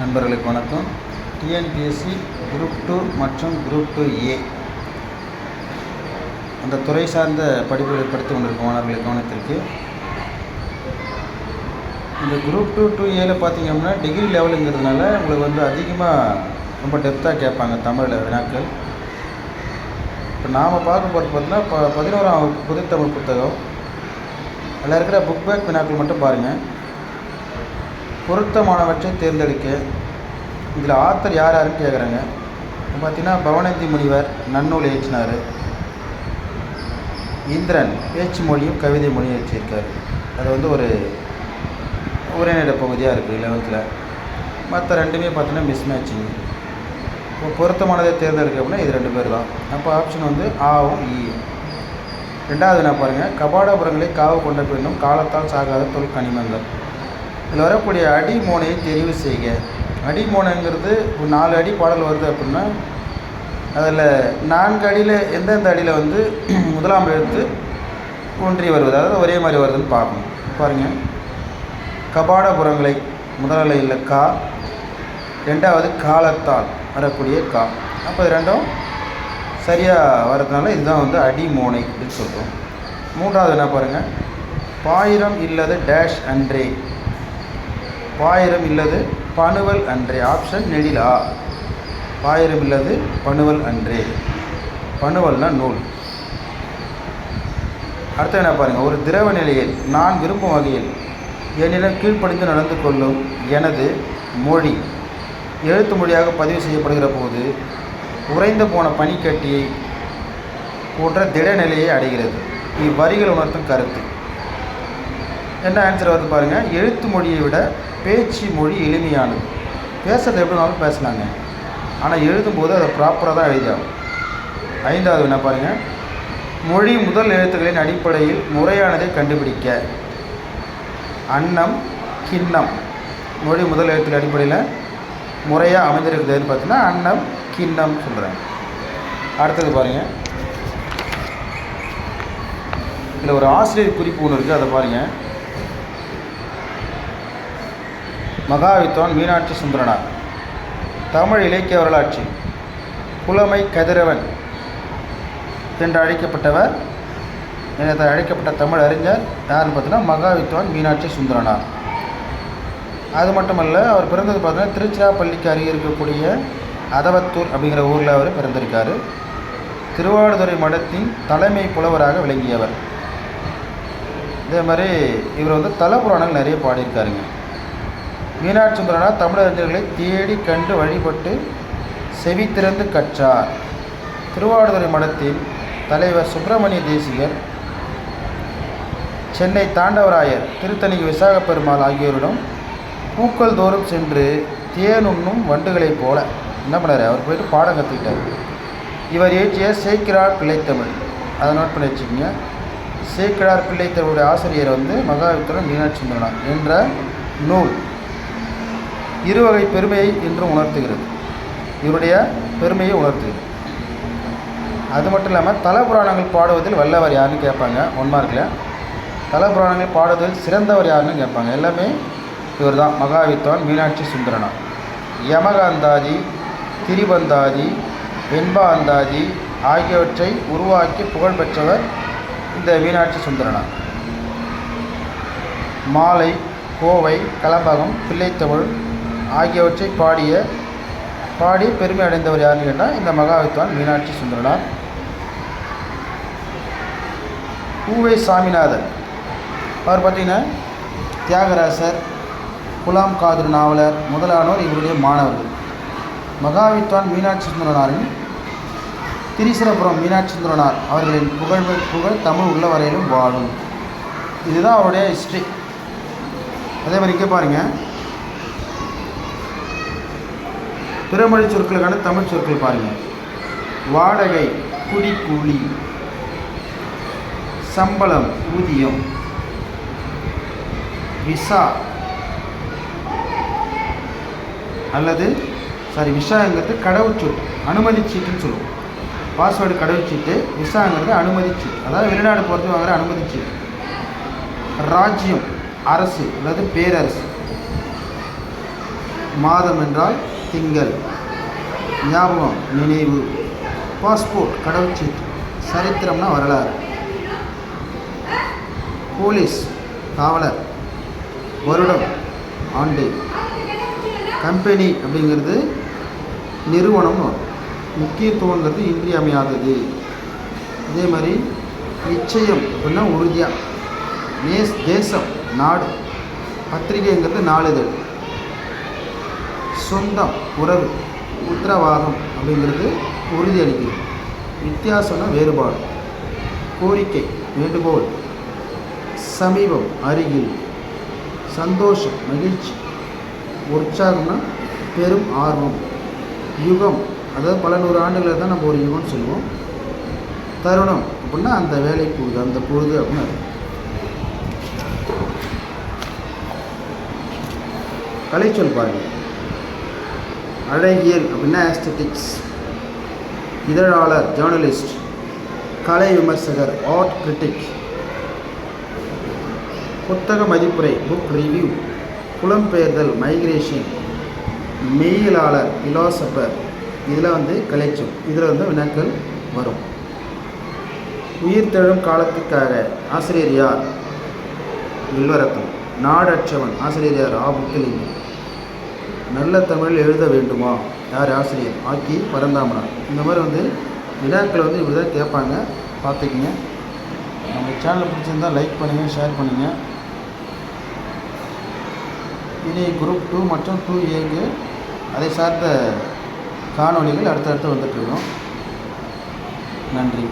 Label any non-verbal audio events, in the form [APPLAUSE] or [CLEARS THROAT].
நண்பர்களுக்கு வணக்கம். TNPSC group two மற்றும் குரூப் டூ ஏ அந்த துறை சார்ந்த படிப்புகளை படித்து கொண்டிருக்கும் மாணவர்களை கவனத்திற்கு. இந்த குரூப் டூ டூ ஏல பார்த்தீங்க அப்படின்னா டிகிரி லெவலுங்கிறதுனால உங்களுக்கு வந்து அதிகமாக ரொம்ப டெப்த்தாக கேட்பாங்க தமிழில் வினாக்கள். இப்போ நாம் பார்க்க போகிறது பார்த்தீங்கன்னா இப்போ பதினோராம் புது புதுத்தமிழ் புத்தகம். அதில் இருக்கிற புக் பேக் வினாக்கள் மட்டும் பாருங்கள் பொருத்தமானவற்றை தேர்ந்தெடுக்க இதில் ஆத்தர் யார் யாருன்னு கேட்குறாங்க பார்த்தீங்கன்னா பவனந்தி முனிவர் நன்னூல் ஏற்றினார் இந்திரன் பேச்சு மொழியும் கவிதை மொழியும் ஏற்றியிருக்கார் அது வந்து ஒரு உரைநடை பகுதியாக இருக்குது லெவன்த்தில் மற்ற ரெண்டுமே பார்த்தீங்கன்னா மிஸ் மேட்சிங் இப்போ பொருத்தமானதை தேர்ந்தெடுக்க அப்படின்னா இது ரெண்டு பேர் தான். அப்போ ஆப்ஷன் வந்து ஆவும் இ ரெண்டாவது என்ன பாருங்கள் கபாடபுரங்களை காவு கொண்ட பெண்ணும் காலத்தால் சாகாத தொல் கனிமங்கள். இதில் வரக்கூடிய அடி மோனையை தெரிவு செய்க. அடி மோனைங்கிறது ஒரு நாலு அடி பாடல் வருது அப்படின்னா அதில் நான்கு அடியில் எந்தெந்த அடியில் வந்து [CLEARS THROAT] முதலாம் எழுத்து ஒன்றி வருவது? அதாவது ஒரே மாதிரி வருதுன்னு பார்க்கணும். பாருங்கள் கபாடபுரங்களை முதலில் கா ரெண்டாவது காலத்தால் வரக்கூடிய கா. அப்போ இது ரெண்டும் சரியாக வர்றதுனால இதுதான் வந்து அடி மோனை அப்படின்னு சொல்கிறோம் மூன்றாவது என்ன பாருங்கள் பாயிரம் இல்லது டேஷ் அன்றே. பாயிரம் இல்லது பணுவல் அன்றே. ஆப்ஷன் நெடிலா. பாயிரம் இல்லது பணுவல் அன்றே. பணுவல்னா நூல். அடுத்து என்ன பாருங்கள் ஒரு திரவ நிலையில் நான் விரும்பும் வகையில் என்னிடம் கீழ்ப்படிந்து நடந்து கொள்ளும் எனது மொழி. எழுத்து மொழியாக பதிவு செய்யப்படுகிற போது உறைந்து போன பனிக்கட்டியை போன்ற திடநிலையை அடைகிறது. இவ்வரிகள் உணர்த்தும் கருத்து. என்ன ஆன்சர் வருது பாருங்கள் எழுத்து மொழியை விட பேச்சு மொழி எளிமையானது. பேசுறது எப்படினாலும் பேசலாங்க. ஆனால் எழுதும்போது அதை ப்ராப்பராக தான் எழுதியாகும் ஐந்தாவது என்ன பாருங்கள் மொழி முதல் எழுத்துக்களின் அடிப்படையில் முறையானதை கண்டுபிடிக்க. அன்னம் கிண்ணம். மொழி முதல் எழுத்துக்கள் அடிப்படையில் முறையாக அமைஞ்சிருக்குதுன்னு பார்த்தீங்கன்னா அன்னம் கிண்ணம் சொல்கிறேன் அடுத்தது பாருங்கள் இதில் ஒரு ஆசிரியர் குறிப்பு ஒன்று இருக்குது அதை பாருங்கள் மகாவித்வான் மீனாட்சி சுந்தரனார். தமிழ் இலக்கிய வரலாற்றி புலமை கதிரவன் என்று அழைக்கப்பட்டவர். என அழைக்கப்பட்ட தமிழ் அறிஞர் யாருன்னு பார்த்தீங்கன்னா மகாவித்வான் மீனாட்சி சுந்தரனார். அது மட்டுமல்ல அவர் பிறந்தது பார்த்தீங்கன்னா திருச்சிராப்பள்ளிக்கு அருகே இருக்கக்கூடிய அதவத்தூர் அப்படிங்கிற ஊரில் அவர் பிறந்திருக்கார். திருவாடுதுறை மடத்தின் தலைமை புலவராக விளங்கியவர். இதே மாதிரி இவர் வந்து தலபுராணங்கள் நிறைய பாடியிருக்காருங்க. மீனாட்சி சுந்தரனார் தமிழறிஞர்களை தேடி கண்டு வழிபட்டு செவி திறந்து கற்றார். திருவாடுதுறை மடத்தின் தலைவர் சுப்பிரமணிய தேசிகர் சென்னை தாண்டவராயர் திருத்தணி விசாக பெருமாள் ஆகியோரிடம் பூக்கள் தோறும் சென்று தேனுண்ணும் வண்டுகளைப் போல என்ன பண்ணார்? அவர் போயிட்டு பாடம் கற்றுக்கிட்டார் இவர் இயற்றிய சேக்கிரார் பிள்ளைத்தமிழ். அதை நோட் பண்ணி வச்சுக்கோங்க. சேக்கிரார் பிள்ளைத்தமிழுடைய ஆசிரியர் வந்து மகாவித்துரன் மீனாட்சி சுந்தரனார் என்ற நூல். இருவகை பெருமையை இன்றும் உணர்த்துகிறது. இவருடைய பெருமையை உணர்த்துகிறது. அது மட்டும் இல்லாமல் தலபுராணங்கள் பாடுவதில் வல்லவர் யாருன்னு கேட்பாங்க ஒன் மார்க்கில் தலபுராணங்கள் பாடுவதில் சிறந்தவர் யாருன்னு கேட்பாங்க. எல்லாமே இவர் தான் மகாவித்வான் மீனாட்சி சுந்தரனா யமகாந்தாதி திரிபந்தாதி வெண்பா அந்தாதி ஆகியவற்றை உருவாக்கி புகழ்பெற்றவர் இந்த மீனாட்சி சுந்தரனா மாலை கோவை கலம்பகம் பிள்ளைத்தமிழ் ஆகியவற்றை பாடிய பாடி பெருமை அடைந்தவர் யாருன்னு கேட்டால் இந்த மகாவித்வான் மீனாட்சி சுந்தரனார். பூவை சாமிநாதன். அவர் பார்த்திங்கன்னா தியாகராசர் குலாம் காதிர் நாவலர் முதலானோர் இவருடைய மாணவர்கள். மகாவித்வான் மீனாட்சி சுந்தரனாரின் திரிசரபுரம் மீனாட்சி சுந்தரனார் அவர்களின் புகழ் புகழ் தமிழ் உள்ள வரையிலும் வாழும். இதுதான் அவருடைய ஹிஸ்ட்ரி அதே மாதிரி இங்கே பாருங்கள் பிறமொழி சொற்களுக்கான தமிழ் சொற்கள் பாருங்கள் வாடகை குடிக்கூலி சம்பளம் ஊதியம். விசா. அல்லது சாரி விசாங்கிறது கடவுச்சீட்டு அனுமதி சீட்டுன்னு சொல்லுவோம். பாஸ்வேர்டு கடவுச்சீட்டு விசாங்கிறது அனுமதி சீட்டு. அதாவது வெளிநாடு போகிறது வாங்குற அனுமதி சீட்டு. ராஜ்யம் அரசு அல்லது பேரரசு. மாதம் என்றால் திங்கள். ஞாபகம் நினைவு. பாஸ்போர்ட் கடவுச்சீட்டு சரித்திரம்னா வரலாறு. போலீஸ் காவலர். வருடம் ஆண்டு. கம்பெனி அப்படிங்கிறது நிறுவனம் முக்கியத்துவங்கிறது இன்றியமையாதது. அதே மாதிரி நிச்சயம் அப்படின்னா உறுதியாக நேஸ் தேசம் நாடு. பத்திரிகைங்கிறது நாளிதழ். சொந்தம் உறவு உத்தரவாதம் அப்படிங்கிறது உறுதியளிக்குது. வித்தியாசம்னா வேறுபாடு. கோரிக்கை வேண்டுகோள் சமீபம் அருகில் சந்தோஷம் மகிழ்ச்சி உற்சாகம்னா பெரும் ஆர்வம். யுகம் அதாவது பல நூறு ஆண்டுகளில் தான் நம்ம ஒரு யுகம்னு சொல்லுவோம். தருணம் அப்படின்னா அந்த வேலை பொழுது அந்த பொழுது அப்படின்னு கலைச்சொல் பாருங்கள் அழகியல் அப்படின்னா ஆஸ்தட்டிக்ஸ் இதழாளர் ஜேர்னலிஸ்ட் கலை விமர்சகர் ஆர்ட் கிரிட்டிக் புத்தக மதிப்புரை புக் ரிவ்யூ புலம்பெயர்தல் மைக்ரேஷன் மெயிலாளர் பிலாசபர் இதில் வந்து கலைச்சொல் இதில் வந்து வினாக்கள் வரும். உயிர்த்தெழும் காலத்துக்காக ஆசிரியர் யார்? வில்வரத்தம் நாடற்றவன் ஆசிரியர் யார்? ஆ நல்ல தமிழில் எழுத வேண்டுமா? யார் ஆசிரியர்? ஆக்கி பரந்தாமனார் இந்த மாதிரி வந்து வினாக்கள் வந்து இப்படி தான் கேட்பாங்க. பார்த்துக்குங்க. நம்ம சேனல் பிடிச்சிருந்தால் லைக் பண்ணுங்கள் ஷேர் பண்ணுங்கள் இனி குரூப் டூ மற்றும் டூ ஏக்கு அதை சார்ந்த காணொலிகள் அடுத்தடுத்து வந்துட்டுருக்கோம் நன்றி.